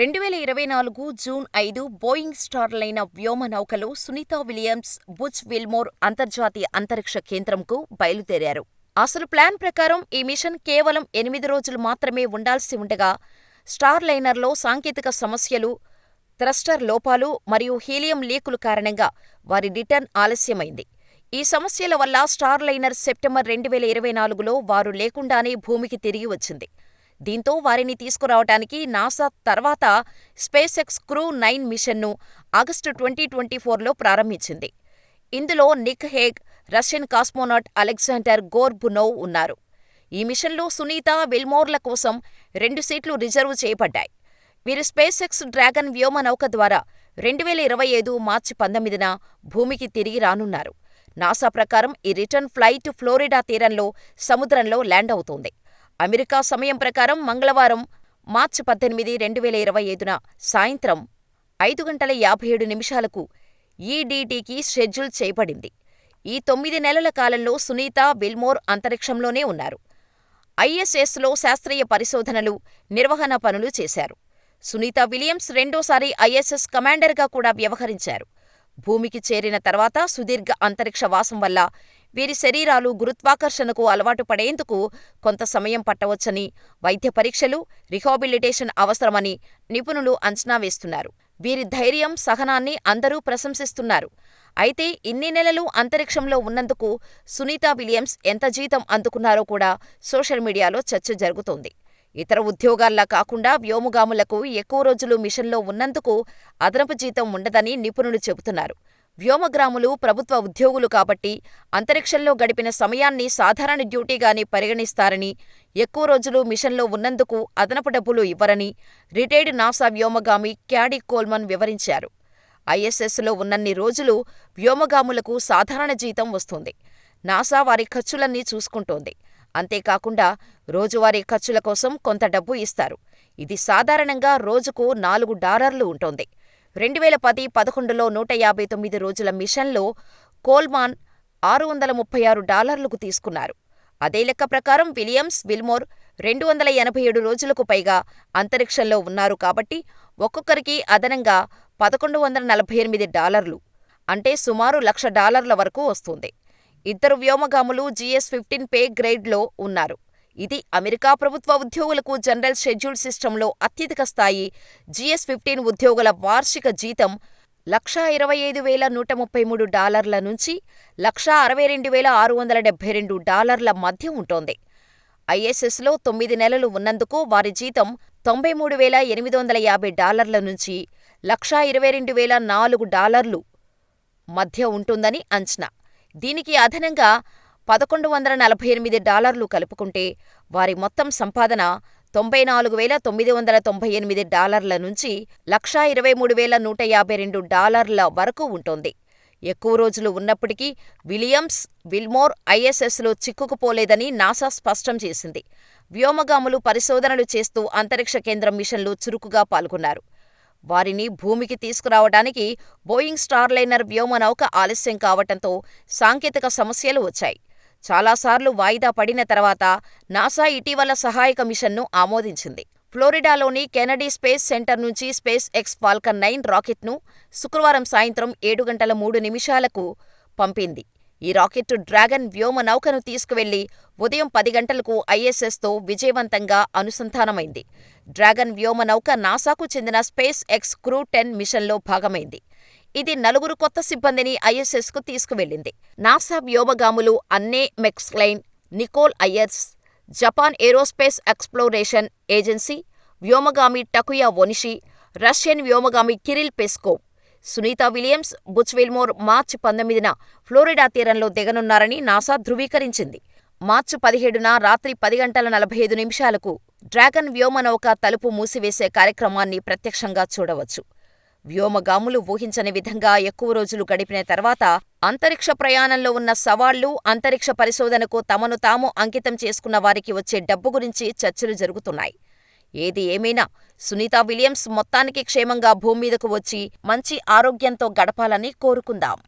రెండు వేల ఇరవై నాలుగు జూన్ ఐదు బోయింగ్ స్టార్లైన వ్యోమ నౌకలో సునీతా విలియమ్స్, బుచ్ విల్మోర్ అంతర్జాతీయ అంతరిక్ష కేంద్రంకు బయలుదేరారు. అసలు ప్లాన్ ప్రకారం ఈ మిషన్ కేవలం ఎనిమిది రోజులు మాత్రమే ఉండాల్సి ఉండగా, స్టార్లైనర్లో సాంకేతిక సమస్యలు, థ్రస్టర్ లోపాలు మరియు హీలియం లీకులు కారణంగా వారి రిటర్న్ ఆలస్యమైంది. ఈ సమస్యల వల్ల స్టార్లైనర్ సెప్టెంబర్ రెండు వేల ఇరవై నాలుగులో వారు లేకుండానే భూమికి తిరిగి వచ్చింది. దీంతో వారిని తీసుకురావటానికి నాసా తర్వాత స్పేస్ ఎక్స్ క్రూ నైన్ మిషన్ను ఆగస్టు ట్వంటీ ట్వంటీ ఫోర్లో ప్రారంభించింది. ఇందులో Nick Hague, Russian cosmonaut Alexander Gorbunov ఉన్నారు. ఈ మిషన్లో సునీత, విల్మోర్ల కోసం రెండు సీట్లు రిజర్వ్ చేయబడ్డాయి. వీరు స్పేస్ ఎక్స్ డ్రాగన్ వ్యోమనౌక ద్వారా రెండు వేల ఇరవై ఐదు మార్చి పంతొమ్మిదిన భూమికి తిరిగి రానున్నారు. నాసా ప్రకారం ఈ రిటర్న్ ఫ్లైట్ ఫ్లోరిడా తీరంలో సముద్రంలో ల్యాండ్ అవుతోంది. అమెరికా సమయం ప్రకారం మంగళవారం మార్చి పద్దెనిమిది, రెండు వేల ఇరవై ఐదున సాయంత్రం ఐదు గంటల యాభై ఏడు నిమిషాలకు ఈడీటీకి షెడ్యూల్ చేయబడింది. ఈ తొమ్మిది నెలల కాలంలో సునీత, విల్మోర్ అంతరిక్షంలోనే ఉన్నారు. ఐఎస్ఎస్లో శాస్త్రీయ పరిశోధనలు, నిర్వహణ పనులు చేశారు. సునీత విలియమ్స్ రెండోసారి ఐఎస్ఎస్ కమాండర్గా కూడా వ్యవహరించారు. భూమికి చేరిన తర్వాత సుదీర్ఘ అంతరిక్ష వాసం వల్ల వీరి శరీరాలు గురుత్వాకర్షణకు అలవాటు పడేందుకు కొంత సమయం పట్టవచ్చని, వైద్య పరీక్షలు, రిహాబిలిటేషన్ అవసరమని నిపుణులు అంచనా వేస్తున్నారు. వీరి ధైర్యం, సహనాన్ని అందరూ ప్రశంసిస్తున్నారు. అయితే ఇన్ని నెలలు అంతరిక్షంలో ఉన్నందుకు సునీతా విలియమ్స్ ఎంత జీతం అందుకున్నారో కూడా సోషల్ మీడియాలో చర్చ జరుగుతోంది. ఇతర ఉద్యోగాల్లా కాకుండా వ్యోమగాములకు ఎక్కువ రోజులు మిషన్లో ఉన్నందుకు అదనపు జీతం ఉండదని నిపుణులు చెబుతున్నారు. వ్యోమగ్రాములు ప్రభుత్వ ఉద్యోగులు కాబట్టి అంతరిక్షంలో గడిపిన సమయాన్ని సాధారణ డ్యూటీగానే పరిగణిస్తారని, ఎక్కువ రోజులు మిషన్లో ఉన్నందుకు అదనపు డబ్బులు ఇవ్వరని రిటైర్డ్ నాసా వ్యోమగామి క్యాడీ కోల్మన్ వివరించారు. ఐఎస్ఎస్లో ఉన్నన్ని రోజులు వ్యోమగాములకు సాధారణ జీతం వస్తుంది. నాసా వారి ఖర్చులన్నీ చూసుకుంటోంది. అంతేకాకుండా రోజువారీ ఖర్చుల కోసం కొంత డబ్బు ఇస్తారు. ఇది సాధారణంగా రోజుకు నాలుగు డాలర్లు ఉంటోంది. రెండు వేల పది పదకొండులో నూట యాభై తొమ్మిది రోజుల మిషన్లో కోల్మాన్ ఆరు వందల ముప్పై ఆరు డాలర్లకు తీసుకున్నారు. అదే లెక్క ప్రకారం విలియమ్స్, విల్మోర్ రెండు వందల ఎనభై ఏడు రోజులకు పైగా అంతరిక్షంలో ఉన్నారు కాబట్టి ఒక్కొక్కరికి అదనంగా పదకొండు వందల నలభై ఎనిమిది డాలర్లు అంటే సుమారు లక్ష డాలర్ల వరకు వస్తుంది. ఇద్దరు వ్యోమగాములు జీఎస్ ఫిఫ్టీన్ పే గ్రేడ్లో ఉన్నారు. ఇది అమెరికా ప్రభుత్వ ఉద్యోగులకు జనరల్ షెడ్యూల్ సిస్టంలో అత్యధిక స్థాయి జీఎస్ ఫిఫ్టీన్ ఉద్యోగుల వార్షిక జీతం లక్షా ఇరవై ఐదు వేల నూట ముప్పై మూడు డాలర్ల నుంచి లక్షా అరవై రెండు వేల ఆరు వందల డెబ్బై రెండు డాలర్ల మధ్య ఉంటోంది. ఐఎస్ఎస్లో తొమ్మిది నెలలు ఉన్నందుకు వారి జీతం తొంభై మూడు వేల ఎనిమిది వందల యాభై డాలర్ల నుంచి లక్షా ఇరవై రెండు వేల నాలుగు డాలర్లు మధ్య ఉంటుందని అంచనా. దీనికి అదనంగా పదకొండు వందల నలభై ఎనిమిది డాలర్లు కలుపుకుంటే వారి మొత్తం సంపాదన తొంభై నాలుగు వేల తొమ్మిది వందల తొంభై ఎనిమిది డాలర్ల నుంచి లక్షా ఇరవై మూడు వేల నూట యాభై రెండు డాలర్ల వరకు ఉంటుంది ఎక్కువ రోజులు ఉన్నప్పటికీ విలియమ్స్, విల్మోర్ ఐఎస్ఎస్లో చిక్కుకుపోలేదని నాసా స్పష్టం చేసింది. వ్యోమగాములు పరిశోధనలు చేస్తూ అంతరిక్ష కేంద్రం మిషన్లో చురుకుగా పాల్గొన్నారు. వారిని భూమికి తీసుకురావడానికి బోయింగ్ స్టార్లైనర్ వ్యోమనౌక ఆలస్యం కావటంతో సాంకేతిక సమస్యలు వచ్చాయి. చాలాసార్లు వాయిదా పడిన తర్వాత నాసా ఇటీవల సహాయక మిషన్ను ఆమోదించింది. ఫ్లోరిడాలోని కెనడీ స్పేస్ సెంటర్ నుంచి స్పేస్ ఎక్స్ ఫాల్కన్ నైన్ రాకెట్ను శుక్రవారం సాయంత్రం ఏడు గంటల మూడు నిమిషాలకు పంపింది. ఈ రాకెట్ డ్రాగన్ వ్యోమ నౌకను తీసుకువెళ్ళి ఉదయం పది గంటలకు ఐఎస్ఎస్తో విజయవంతంగా అనుసంధానమైంది. డ్రాగన్ వ్యోమ నౌక నాసాకు చెందిన స్పేస్ ఎక్స్ క్రూ టెన్ మిషన్లో భాగమైంది. ఇది నలుగురు కొత్త సిబ్బందిని ఐఎస్ఎస్కు తీసుకువెళ్ళింది. NASA వ్యోమగాములు Anne McClain, Nichole Ayers, Japan Aerospace Exploration Agency వ్యోమగామి Takuya Onishi, Russian వ్యోమగామి Kirill Peskov, Sunita Williams, Butch Wilmore మార్చి పంతొమ్మిదిన ఫ్లోరిడా తీరంలో దిగనున్నారని నాసా ధృవీకరించింది. మార్చి పదిహేడున రాత్రి పది గంటల నలభై ఐదు నిమిషాలకు డ్రాగన్ వ్యోమనౌక తలుపు మూసివేసే కార్యక్రమాన్ని ప్రత్యక్షంగా చూడవచ్చు. వ్యోమగాములు ఊహించని విధంగా ఎక్కువ రోజులు గడిపిన తర్వాత అంతరిక్ష ప్రయాణంలో ఉన్న సవాళ్ళు, అంతరిక్ష పరిశోధనకు తమను తాము అంకితం చేసుకున్న వారికి వచ్చే డబ్బు గురించి చర్చలు జరుగుతున్నాయి. ఏది ఏమైనా సునీతా విలియమ్స్ మొత్తానికి క్షేమంగా భూమ్మీదకు వచ్చి మంచి ఆరోగ్యంతో గడపాలని కోరుకుందాం.